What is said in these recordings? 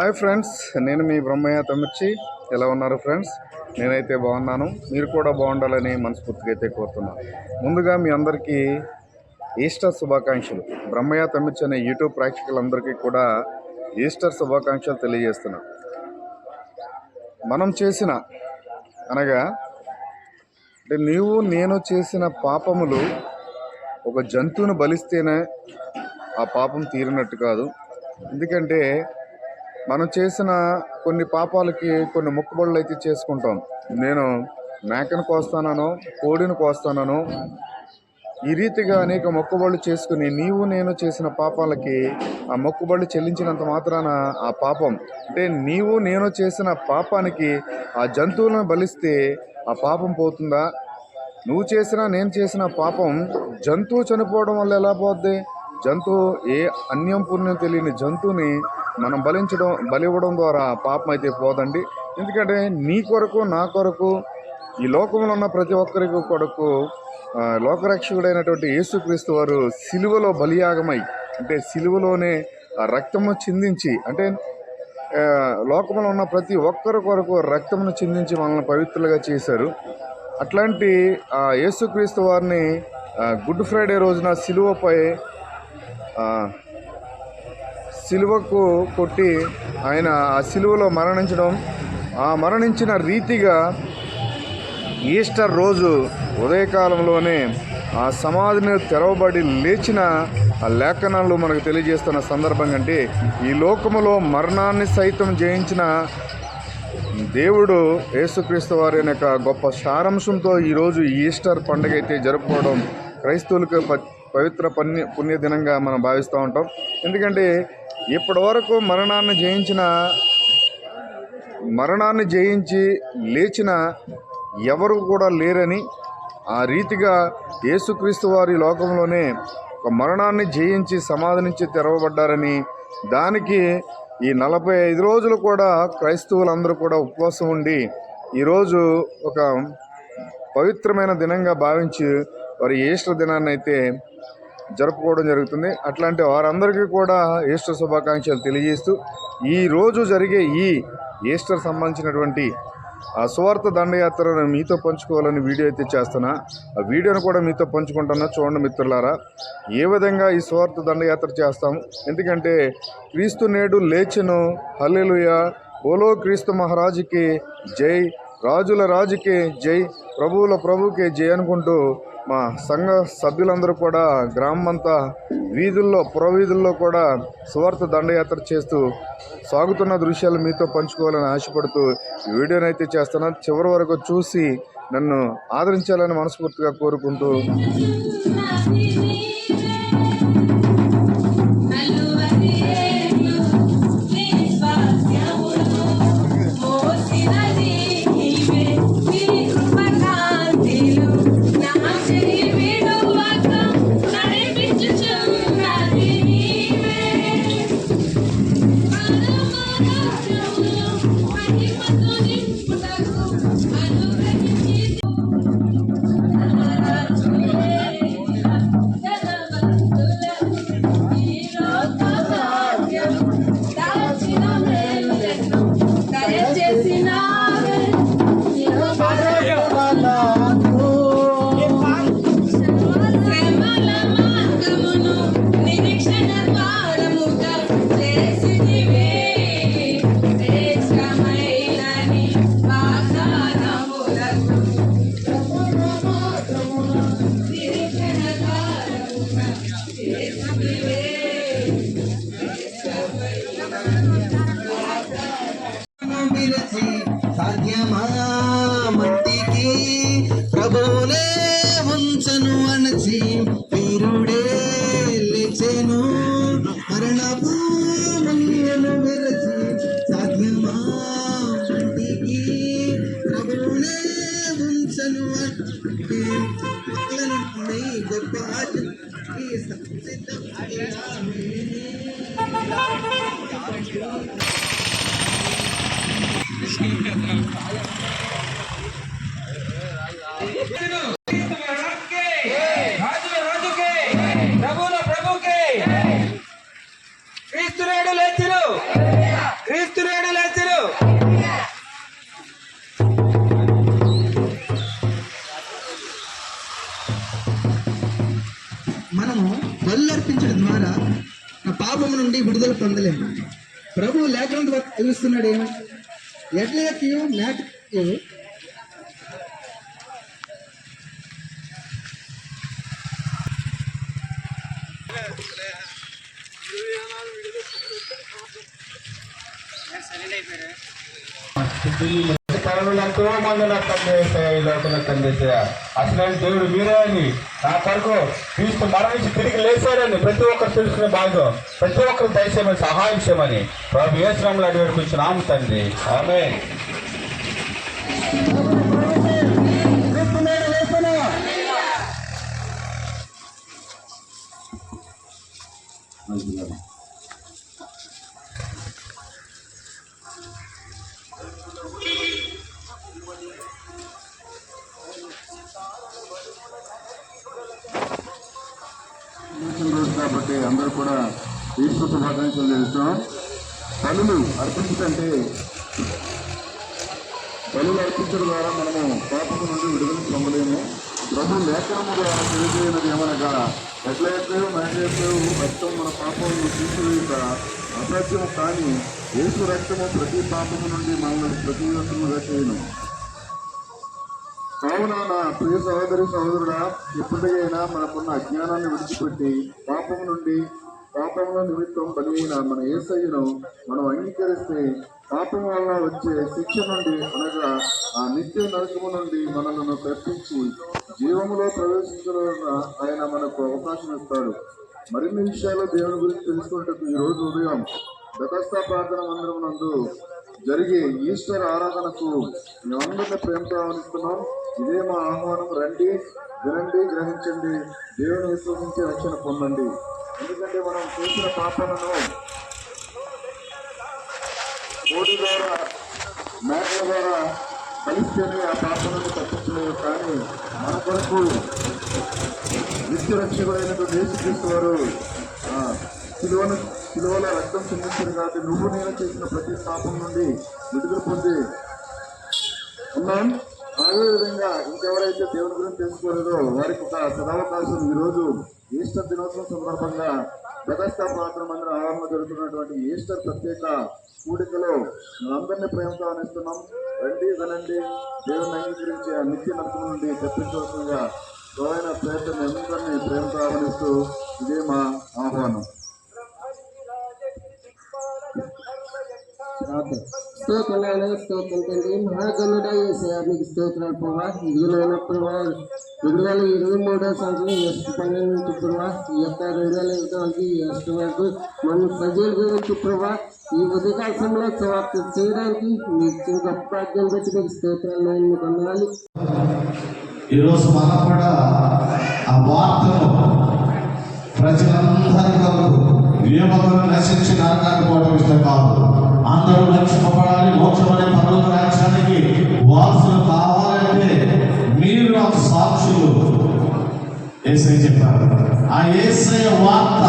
Hi friends నేను మీ బ్రహ్మయ్య తమిర్చి ఎలా ఉన్నారు ఫ్రెండ్స్? నేనైతే బాగున్నాను. మీరు కూడా బాగుండాలని మనస్ఫూర్తిగా అయితే కోరుతున్నాను. ముందుగా మీ అందరికీ ఈస్టర్ శుభాకాంక్షలు. బ్రహ్మయ్య తమిర్చి అనే యూట్యూబ్ ప్రేక్షకులందరికీ కూడా ఈస్టర్ శుభాకాంక్షలు తెలియజేస్తున్నాను మనం చేసిన అనగా అంటే నీవు నేను చేసిన పాపములు ఒక జంతువును బలిస్తేనే ఆ పాపం తీరినట్టు కాదు. ఎందుకంటే మనం చేసిన కొన్ని పాపాలకి కొన్ని మొక్కుబడులు అయితే చేసుకుంటాం. నేను మేకను కోస్తానను కోడిని కోస్తానను ఈ రీతిగా అనేక మొక్కుబళ్ళు చేసుకుని నీవు నేను చేసిన పాపాలకి ఆ మొక్కుబళ్ళు చెల్లించినంత మాత్రాన ఆ పాపం అంటే నీవు నేను చేసిన పాపానికి ఆ జంతువులను బలిస్తే ఆ పాపం పోతుందా? నువ్వు చేసిన నేను చేసిన పాపం జంతువు చనిపోవడం వల్ల ఎలా పోద్ది? జంతువు ఏ అన్యం పుణ్యం తెలియని జంతువుని మనం బలించడం బలివ్వడం ద్వారా పాపం అయితే పోదండి. ఎందుకంటే నీ కొరకు నా కొరకు ఈ లోకంలో ఉన్న ప్రతి ఒక్కరికి కొరకు లోకరక్షకుడైనటువంటి యేసుక్రీస్తు వారు సిలువలో బలియాగమై అంటే సిలువలోనే ఆ రక్తము చిందించి అంటే లోకంలో ఉన్న ప్రతి ఒక్కరి కొరకు రక్తమును చిందించి మనల్ని పవిత్రులుగా చేశారు. అట్లాంటి ఆ యేసుక్రీస్తు వారిని గుడ్ ఫ్రైడే రోజున సిలువపై సిలువకు కొట్టి ఆయన ఆ సిలువలో మరణించడం ఆ మరణించిన రీతిగా ఈస్టర్ రోజు ఉదయకాలంలోనే ఆ సమాధిని తెరవబడి లేచిన ఆ లేఖనాలు మనకు తెలియజేస్తున్న సందర్భం అంటే ఈ లోకములో మరణాన్ని సైతం జయించిన దేవుడు యేసుక్రీస్తు వారి యొక్క గొప్ప సారాంశంతో ఈరోజు ఈస్టర్ పండుగ అయితే జరుపుకోవడం క్రైస్తవులకు ప- పవిత్ర పుణ్య పుణ్యదినంగా మనం భావిస్తూ ఉంటాం. ఎందుకంటే ఇప్పటి వరకు మరణాన్ని జయించిన మరణాన్ని జయించి లేచిన ఎవరు కూడా లేరని ఆ రీతిగా యేసుక్రీస్తు వారి లోకంలోనే ఒక మరణాన్ని జయించి సమాధి నుంచి తెరవబడ్డారని దానికి ఈ నలభై ఐదు రోజులు కూడా క్రైస్తవులందరూ కూడా ఉపవాసం ఉండి ఈరోజు ఒక పవిత్రమైన దినంగా భావించి వారి ఈస్టర్ దినాన్ని అయితే జరుపుకోవడం జరుగుతుంది. అట్లాంటి వారందరికీ కూడా ఈస్టర్ శుభాకాంక్షలు తెలియజేస్తూ ఈ రోజు జరిగే ఈ ఈస్టర్ సంబంధించినటువంటి ఆ సువార్త దండయాత్రను మీతో పంచుకోవాలని వీడియో అయితే చేస్తున్నా. ఆ వీడియోను కూడా మీతో పంచుకుంటున్నా. చూడండి మిత్రులారా ఏ విధంగా ఈ సువార్త దండయాత్ర చేస్తాము ఎందుకంటే క్రీస్తు నేడు లేచెను హల్లెలుయ ఓలో క్రీస్తు మహారాజుకి జై రాజుల రాజుకే జై ప్రభువుల ప్రభుకే జై అనుకుంటూ మా సంఘ సభ్యులందరూ కూడా గ్రామం అంతా వీధుల్లో పురవీధుల్లో కూడా సువార్త దండయాత్ర చేస్తూ సాగుతున్న దృశ్యాలు మీతో పంచుకోవాలని ఆశపడుతూ ఈ వీడియోని అయితే చేస్తున్నాను. చివరి వరకు చూసి నన్ను ఆదరించాలని మనస్ఫూర్తిగా కోరుకుంటూ now. గొప్ప ఆశ ఈ ప్రభు లేఖనం ద్వారా తెలుస్తున్నాడు ఏమి మేక కరువులు ఎంతో మంది నాకు కందేసాయి ఈ తండ్రి కందేసాయా అసలు దేవుడు మీరే అని నా కొరకు క్రీస్తు మరణించి తిరిగి లేచాడని ప్రతి ఒక్కరు తెలుసుకునే భాగం. ప్రతి ఒక్కరు దయచేయమని సహాయం చేయమని ప్రభు ఏ శ్రమలు అడిగి కూర్చున్నాము తండ్రి ఆమె Thank you. శుభాకాంక్షలు తెలుస్తాం పనులు అర్పించకంటే బలులు అర్పించడం ద్వారా మనము పాపము నుండి విడుదల పొందలేము. ప్రభు లేఖనము ద్వారా తెలియజేయనది ఏమనగా ఎట్లయితే మేకైతే రక్తం మన పాపములను తీసివేయుట అసత్యము కానీ ఏసు రక్తము ప్రతి పాపము నుండి మనల్ని ప్రతి ఒక్కరు చేయను. కావున నా ప్రియ సహోదరి సహోదరుడా ఎప్పటికైనా మనకున్న అజ్ఞానాన్ని విడిచిపెట్టి పాపం నుండి పాపముల నిమిత్తం బలి మన ఏసయ్యను మనం అంగీకరిస్తే పాపం వల్ల వచ్చే శిక్ష నుండి అనగా ఆ నిత్య నరకము నుండి మనలను తప్పించి జీవములో ప్రవేశించడం ఆయన మనకు అవకాశం ఇస్తాడు. మరిన్ని విషయాలు దేవుని గురించి తెలుసుకుంటూ ఈ రోజు ఉదయం గతస్థ ప్రార్థన మందిరం నందు జరిగే ఈశ్వర ఆరాధనకు మేమందరినీ ప్రేమతో ఆహ్వానిస్తున్నాం. ఇదే మా ఆహ్వానం. రండి వినండి గ్రహించండి. దేవుని విశ్వసించి రక్షణ పొందండి. ఎందుకంటే మనం చేసిన పాపలను కోడి ద్వారా మేకల ద్వారా కలిస్తేనే ఆ పాపలను తప్పించలేదు కానీ మన కొరకు నిత్యరక్షకుడైనటువంటి యేసుక్రీస్తు వారు సిలువను సిలువల రక్తం చెందించారు కాబట్టి నువ్వు నేను చేసిన ప్రతి పాపం నుండి విడుదల పొంది ఉన్నాం. అదేవిధంగా ఇంకెవరైతే దేవుని గురించి తెలుసుకోలేదో వారికి ఒక సదావకాశం ఈరోజు ఈస్టర్ దినోత్సవం సందర్భంగా బెదస్తా ప్రార్థన మందిరం ఆవరణ జరుగుతున్నటువంటి ఈస్టర్ ప్రత్యేక కూడికలో మనందరినీ ప్రేమతో ఆనిస్తున్నాం రండి వినండి దేవుని అంగీకరించి ఆ నిత్య నరకం నుండి తప్పించవలసిందిగా ఆయన ప్రయత్నం అందరినీ ప్రేమతో ఆహ్వానిస్తూ ఇదే మా ఆహ్వానం. స్తోత్రం తండ్రి. మహాగణుడ ఏసయ్య మీకు స్తోత్రాలు ప్రభా. ఇదిగోనైనా ప్రభా రెండు వేల ఇరవై మూడో సంవత్సరం ఎస్ట్ పన్నెండు నుంచి ప్రభా ఈ యొక్క రెండు వేల ఇరవై నాలుగు ఎస్ట్ వరకు మన ప్రజల గురించి ప్రభా ఈ ఉదయకాల సమయంలో సువార్త చేయడానికి మీకు ఇచ్చిన గొప్ప భాగ్యం బట్టి మీకు స్తోత్రాలు నేను మీకు అందాలి ఈరోజు మనం కూడా ఆ వార్తను ప్రజలందరి కొరకు ఏ ఒక్కరు నశించి నరకానికి పోవడం ఇష్టం కాదు అందరూ రక్షింపబడాలి మోక్షం అనే పనులకు రాజ్యానికి వారసులు కావాలంటే మీరు నాకు సాక్షులు. ఏసై చెప్పారు ఆ ఏసై వార్త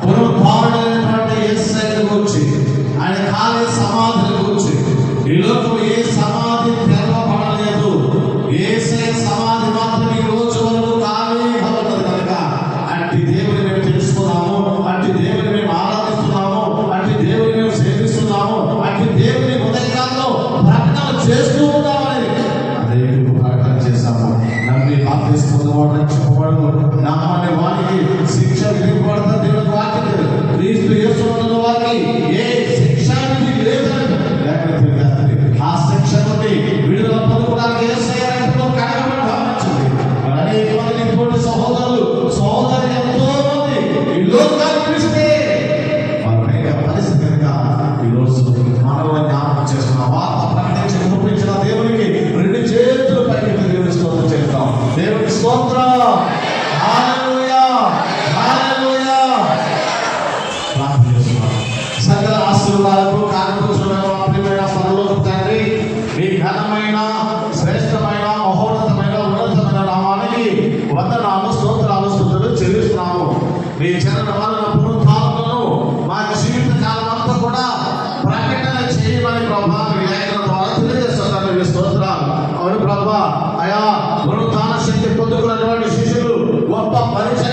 పునరుద్ధారణమైనటువంటి ఏసై గురించి ఆయన కాలే సమాధిని గురించి ఈ లోకం ఏ ఘనమైన శ్రేష్టమైన మహోన్నతమైన ఉన్నతమైన నామానికి వందనాలు స్తోత్రాలు స్థుతులు చెల్లిస్తున్నాము. మీ చరణ వలన పునరుద్ధారణను మా జీవిత కాలం అంతా కూడా ప్రకటన చేయమని ప్రభా మీ ద్వారా తెలియజేస్తున్నారు మీ స్తోత్రాలు. అవును ప్రభా అయా పునరుద్ధాన శక్తి పొందుకున్నటువంటి శిష్యులు గొప్ప పరిచయం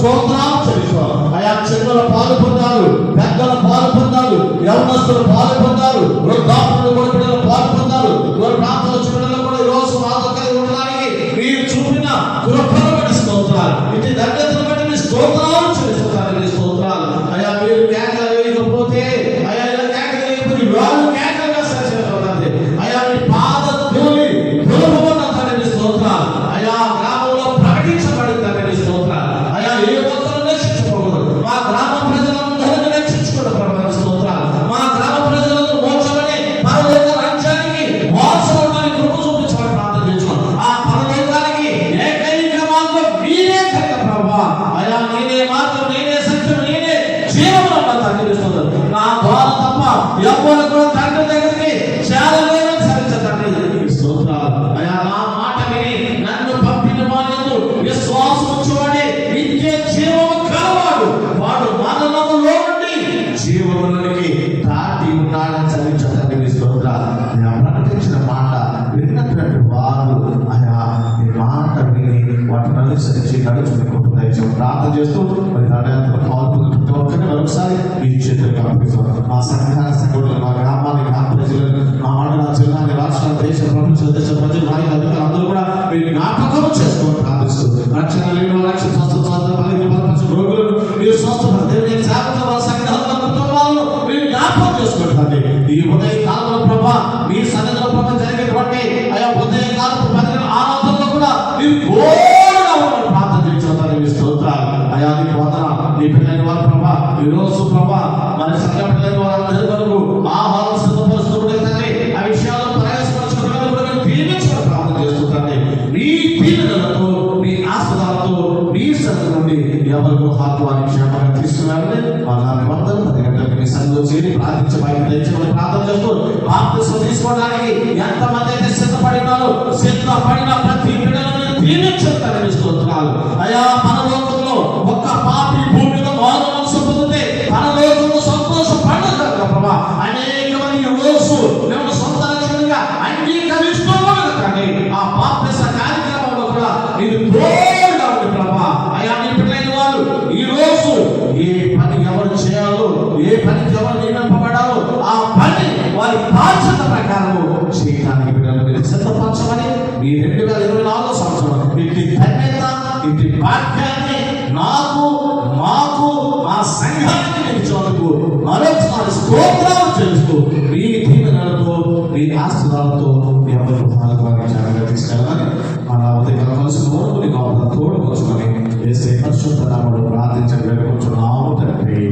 స్తోత్రం చెల్లిస్తాం అయా చిన్నల పాలు పొందారు పెద్దల పాలు పొందారు యవనస్తులు పాలు పొందారు వృద్ధాపులు కూడా జీవములోనికి దాటి ఉన్నాడని చదివించడానికి మీ స్తోత్ర ప్రకటించిన మాట విన్నటువంటి వారు ఆయా మీ మాట విని వాటిని అనుసరించి నడుచుకుంటూ దయచేసి ప్రార్థన చేస్తూ మరి హృదయాత్మక పాల్గొన్న ప్రతి ఒక్కరిని మరొకసారి మీ చేతులు అర్పిస్తాం మా సంఘాల సంఘటన మా గ్రామాన్ని మా ప్రజలను మా మండల జిల్లాని రాష్ట్ర దేశ ప్రపంచ దేశ ప్రజలు నాయకులు అధికారులు అందరూ కూడా మీరు జ్ఞాపకం చేసుకొని ప్రార్థిస్తూ రక్షణ లేని రక్షణ స్వస్థ బలిని బలపరచు రోగులను మీరు స్వస్థత దేవుని జాగ్రత్త జ్ఞాపకం ఈ ఉదయ కాలంలో ప్రభా మీ సన్నిధిలో ప్రభా జరిగేటువంటి ఆయా ఉదయ కాలపు ప్రజల ఆరాధనలో కూడా మీరు గోరుగా ఉన్న ప్రార్థన చేస్తున్నారు మీ స్తోత్రాలు. అయా నీకు వందన నీ పిల్లని వారు ప్రభా ఈ రోజు ప్రభా మన సంఘ పిల్లని వారందరి వరకు ఆహారం సిద్ధపరుస్తుంటే తండ్రి ఆ విషయాలు ప్రయాసపరచుకోవడానికి దీవించడం ప్రార్థన చేస్తుంటే మీ దీవెనలతో మీ ఆశలతో మీ సన్నిధి నుండి ఎవరు ఆత్మాన్ని చెప్తూ బాప్తిసం చేస్తూ బాప్తిస్మం తీసుకోవడానికి ఎంతమంది అయితే సిద్ధపడినారో సిద్ధపడిన ప్రతి బిడ్డలను దీవించుతారని స్తోత్రాలు. అయా మన ఇంటి ధన్యత ఇంటి భాగ్యాన్ని నాకు మాకు మా సంఘానికి నిలిచినందుకు మరొకసారి స్తోత్రాలు చేస్తూ మీ దీవెనలతో మీ ఆశీర్వాదాలతో మీ ఎవరు పాల్గొని జాగ్రత్త తీసుకెళ్ళాలని మన ఉదయం కలిసి నోరుకుని కావాలి తోడు వచ్చుకొని వేసే పరిశుద్ధ నామడు ప్రార్థించడం వేడుకుంటున్నాము తండ్రి.